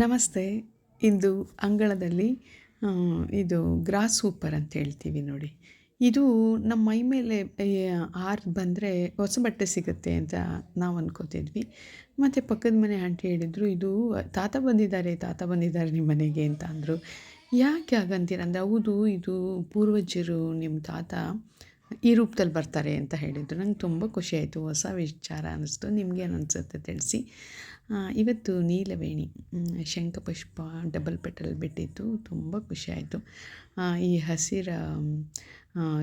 ನಮಸ್ತೆ. ಇಂದು ಅಂಗಳದಲ್ಲಿ ಇದು ಗ್ರಾಸ್ ಸೂಪರ್ ಅಂತ ಹೇಳ್ತೀವಿ ನೋಡಿ. ಇದು ನಮ್ಮ ಮೈ ಮೇಲೆ ಆರು ಬಂದರೆ ಹೊಸ ಬಟ್ಟೆ ಸಿಗುತ್ತೆ ಅಂತ ನಾವು ಅಂದ್ಕೋತಿದ್ವಿ ಮತ್ತು ಪಕ್ಕದ ಮನೆ ಆಂಟಿ ಹೇಳಿದರು, ಇದು ತಾತ ಬಂದಿದ್ದಾರೆ ತಾತ ಬಂದಿದ್ದಾರೆ ನಿಮ್ಮ ಮನೆಗೆ ಅಂತ ಅಂದರು. ಯಾಕೆ ಹಾಗಂತೀರ? ಅಂದರೆ ಹೌದು, ಇದು ಪೂರ್ವಜರು ನಿಮ್ಮ ತಾತ ಈ ರೂಪದಲ್ಲಿ ಬರ್ತಾರೆ ಅಂತ ಹೇಳಿದರು. ನಂಗೆ ತುಂಬ ಖುಷಿ ಆಯಿತು. ಹೊಸ ವಿಚಾರ ಅನ್ನಿಸ್ತು. ನಿಮಗೇನು ಅನಿಸುತ್ತೆ ತಿಳಿಸಿ. ಇವತ್ತು ನೀಲವೇಣಿ ಶಂಖಪುಷ್ಪ, ಡಬಲ್ ಪೆಟಲ್ ಬಿಟ್ಟಿತ್ತು. ತುಂಬ ಖುಷಿ ಆಯಿತು. ಈ ಹಸಿರ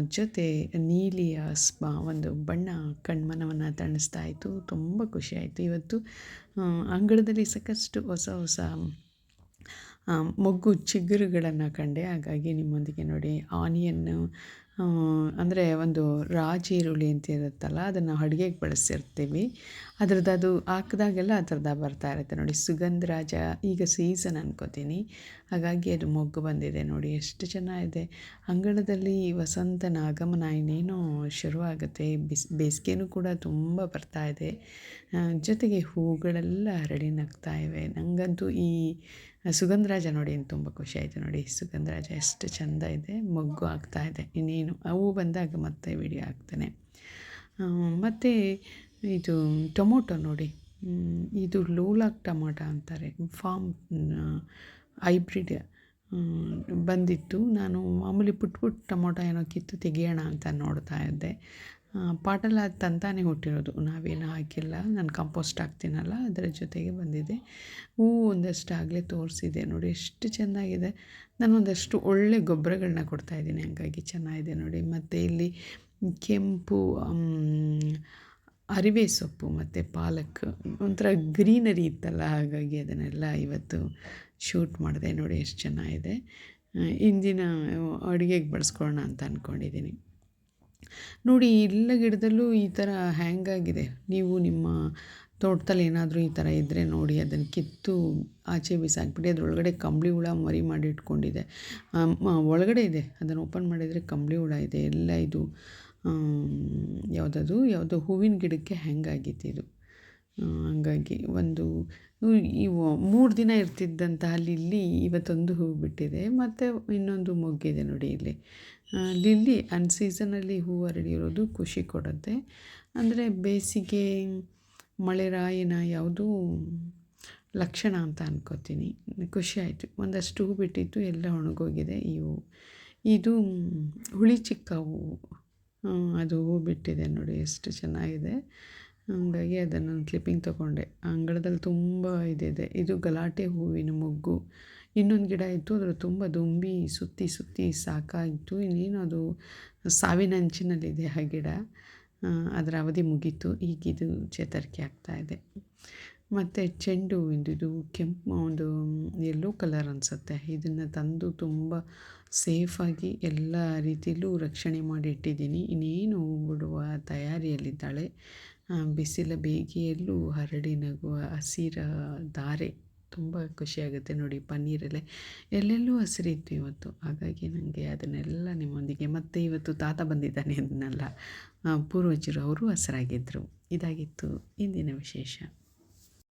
ಜೊತೆ ನೀಲಿಯ ಸ್ಪ, ಒಂದು ಬಣ್ಣ ಕಣ್ಮನವನ್ನು ತಣಿಸ್ತಾ ಇತ್ತು. ತುಂಬ ಖುಷಿ ಆಯಿತು. ಇವತ್ತು ಅಂಗಳದಲ್ಲಿ ಸಾಕಷ್ಟು ಹೊಸ ಹೊಸ ಮೊಗ್ಗು ಚಿಗುರುಗಳನ್ನು ಕಂಡೆ. ಹಾಗಾಗಿ ನಿಮ್ಮೊಂದಿಗೆ ನೋಡಿ, ಆನಿಯನ್ನು ಅಂದರೆ ಒಂದು ರಾಜಿ ಈರುಳ್ಳಿ ಅಂತ ಇರುತ್ತಲ್ಲ, ಅದನ್ನು ಅಡುಗೆಗೆ ಬಳಸಿರ್ತೀವಿ. ಅದ್ರದ್ದು ಅದು ಹಾಕಿದಾಗೆಲ್ಲ ಆ ಥರದ ಬರ್ತಾ ಇರುತ್ತೆ. ನೋಡಿ ಸುಗಂಧರಾಜ ಈಗ ಸೀಸನ್ ಅನ್ಕೋತೀನಿ. ಹಾಗಾಗಿ ಅದು ಮೊಗ್ಗು ಬಂದಿದೆ ನೋಡಿ, ಎಷ್ಟು ಚೆನ್ನಾಗಿದೆ. ಅಂಗಳದಲ್ಲಿ ವಸಂತನ ಆಗಮನ ಇನ್ನೇನೋ ಶುರುವಾಗುತ್ತೆ. ಬಿಸ್, ಬೇಸಿಗೆನೂ ಕೂಡ ತುಂಬ ಬರ್ತಾ ಇದೆ. ಜೊತೆಗೆ ಹೂಗಳೆಲ್ಲ ಹರಡಿ ನಗ್ತಾ ಇವೆ. ನನಗಂತೂ ಈ ಸುಗಂಧರಾಜ ನೋಡಿ ತುಂಬ ಖುಷಿ ಆಯಿತು ನೋಡಿ. ಸುಗಂಧರಾಜ ಎಷ್ಟು ಚೆಂದ ಇದೆ, ಮೊಗ್ಗು ಆಗ್ತಾ ಇದೆ, ಇನ್ನೇನು ಅವು ಬಂದಾಗ ಮತ್ತೆ ವಿಡಿಯೋ ಆಗ್ತಾನೆ ಮತ್ತು ಇದು ಟೊಮೊಟೊ ನೋಡಿ. ಇದು ಲೋಲಾಕ್ ಟೊಮೊಟೊ ಅಂತಾರೆ. ಫಾರ್ಮ್ ಹೈಬ್ರಿಡ್ ಬಂದಿತ್ತು. ನಾನು ಮಾಮೂಲಿ ಪುಟ್ ಪುಟ್ ಟೊಮೊಟೊ ಏನೋ ಕಿತ್ತು ತೆಗಿಯೋಣ ಅಂತ ನೋಡ್ತಾ ಇದ್ದೆ. ಪಾಟಲ್ಲಿ ಅದು ತಂತಾನೆ ಹುಟ್ಟಿರೋದು. ನಾವೇನು ಹಾಕಿಲ್ಲ. ನಾನು ಕಂಪೋಸ್ಟ್ ಹಾಕ್ತೀನಲ್ಲ, ಅದರ ಜೊತೆಗೆ ಬಂದಿದೆ. ಹೂವು ಒಂದಷ್ಟು ಆಗಲೇ ತೋರಿಸಿದೆ. ನೋಡಿ, ಎಷ್ಟು ಚೆನ್ನಾಗಿದೆ. ನಾನು ಒಂದಷ್ಟು ಒಳ್ಳೆ ಗೊಬ್ಬರಗಳನ್ನ ಕೊಡ್ತಾಯಿದ್ದೀನಿ ಹಂಗಾಗಿ ಚೆನ್ನಾಗಿದೆ ನೋಡಿ. ಮತ್ತು ಇಲ್ಲಿ ಕೆಂಪು ಅರಿವೆ ಸೊಪ್ಪು ಮತ್ತು ಪಾಲಕ್, ಒಂಥರ ಗ್ರೀನರಿ ಇತ್ತಲ್ಲ, ಹಾಗಾಗಿ ಅದನ್ನೆಲ್ಲ ಇವತ್ತು ಶೂಟ್ ಮಾಡಿದೆ. ನೋಡಿ, ಎಷ್ಟು ಚೆನ್ನಾಗಿದೆ. ಇಂದಿನ ಅಡುಗೆಗೆ ಬಳಸ್ಕೊಳ್ಳೋಣ ಅಂತ ಅಂದ್ಕೊಂಡಿದ್ದೀನಿ ನೋಡಿ, ಎಲ್ಲ ಗಿಡದಲ್ಲೂ ಈ ಥರ ಹ್ಯಾಂಗ್ ಆಗಿದೆ. ನೀವು ನಿಮ್ಮ ತೋಟದಲ್ಲಿ ಏನಾದರೂ ಈ ಥರ ಇದ್ದರೆ ನೋಡಿ, ಅದನ್ನು ಕಿತ್ತು ಆಚೆ ಬಿಸಾಕ್ಬಿಟ್ಟು ಅದರೊಳಗಡೆ ಕಂಬಳಿ ಹುಳ ಮರಿ ಮಾಡಿ ಇಟ್ಕೊಂಡಿದೆ. ಒಳಗಡೆ ಇದೆ. ಅದನ್ನು ಓಪನ್ ಮಾಡಿದರೆ ಕಂಬಳಿ ಹುಳ ಇದೆ. ಎಲ್ಲ ಇದು ಯಾವುದದು? ಯಾವುದೋ ಹೂವಿನ ಗಿಡಕ್ಕೆ ಹ್ಯಾಂಗ್ ಆಗಿತ್ತು ಇದು. ಹಂಗಾಗಿ ಒಂದು ಇವು ಮೂರು ದಿನ ಇರ್ತಿದ್ದಂತಹ ಲಿಲ್ಲಿ ಇವತ್ತೊಂದು ಹೂ ಬಿಟ್ಟಿದೆ ಮತ್ತು ಇನ್ನೊಂದು ಮೊಗ್ಗಿದೆ ನೋಡಿ ಇಲ್ಲಿ. ಲಿಲ್ಲಿ ಅನ್ ಸೀಸನಲ್ಲಿ ಹೂ ಹರಡಿರೋದು ಖುಷಿ ಕೊಡುತ್ತೆ. ಅಂದರೆ ಬೇಸಿಗೆ ಮಳೆರಾಯಿನ ಯಾವುದೂ ಲಕ್ಷಣ ಅಂತ ಅನ್ಕೋತೀನಿ. ಖುಷಿ ಆಯಿತು. ಒಂದಷ್ಟು ಹೂ ಬಿಟ್ಟಿತ್ತು, ಎಲ್ಲ ಒಣಗೋಗಿದೆ. ಈ ಹೂವು ಇದು ಹುಳಿ ಚಿಕ್ಕ ಹೂವು ಅದು ಹೂ ಬಿಟ್ಟಿದೆ ನೋಡಿ, ಎಷ್ಟು ಚೆನ್ನಾಗಿದೆ. ಹಂಗಾಗಿ ಅದನ್ನು ಕ್ಲಿಪ್ಪಿಂಗ್ ತೊಗೊಂಡೆ. ಅಂಗಳದಲ್ಲಿ ತುಂಬ ಇದಿದೆ. ಇದು ಗಲಾಟೆ ಹೂವಿನ ಮೊಗ್ಗು. ಇನ್ನೊಂದು ಗಿಡ ಇತ್ತು ಅದರ ತುಂಬ ದುಂಬಿ ಸುತ್ತಿ ಸುತ್ತಿ ಸಾಕಾಯಿತು. ಇನ್ನೇನು ಅದು ಸಾವಿನಂಚಿನಲ್ಲಿದೆ ಆ ಗಿಡ. ಅದರ ಅವಧಿ ಮುಗೀತು. ಈಗಿದು ಚೇತರಿಕೆ ಆಗ್ತಾ ಇದೆ. ಮತ್ತು ಚೆಂಡು ಹೂವಿಂದು, ಇದು ಕೆಂಪು, ಒಂದು ಯೆಲ್ಲೋ ಕಲರ್ ಅನಿಸುತ್ತೆ. ಇದನ್ನು ತಂದು ತುಂಬ ಸೇಫಾಗಿ ಎಲ್ಲ ರೀತಿಯಲ್ಲೂ ರಕ್ಷಣೆ ಮಾಡಿ ಇಟ್ಟಿದ್ದೀನಿ. ಇನ್ನೇನು ಹೂ ಬಿಡುವ ತಯಾರಿಯಲ್ಲಿದ್ದಾಳೆ ಬಿಸಿಲ ಬೇಗೆಯಲ್ಲೂ ಹರಡಿ ನಗುವ ಹಸಿರ ಧಾರೆ ತುಂಬ ಖುಷಿಯಾಗುತ್ತೆ ನೋಡಿ ಪನ್ನೀರಲ್ಲೇ. ಎಲ್ಲೆಲ್ಲೂ ಹಸಿರಿತ್ತು ಇವತ್ತು. ಹಾಗಾಗಿ ನನಗೆ ಅದನ್ನೆಲ್ಲ ನಿಮ್ಮೊಂದಿಗೆ, ಮತ್ತೆ ಇವತ್ತು ತಾತ ಬಂದಿದ್ದಾನೆ ಅದನ್ನೆಲ್ಲ ಪೂರ್ವಜರು ಅವರು ಹಸಿರಾಗಿದ್ದರು ಇದಾಗಿತ್ತು ಇಂದಿನ ವಿಶೇಷ.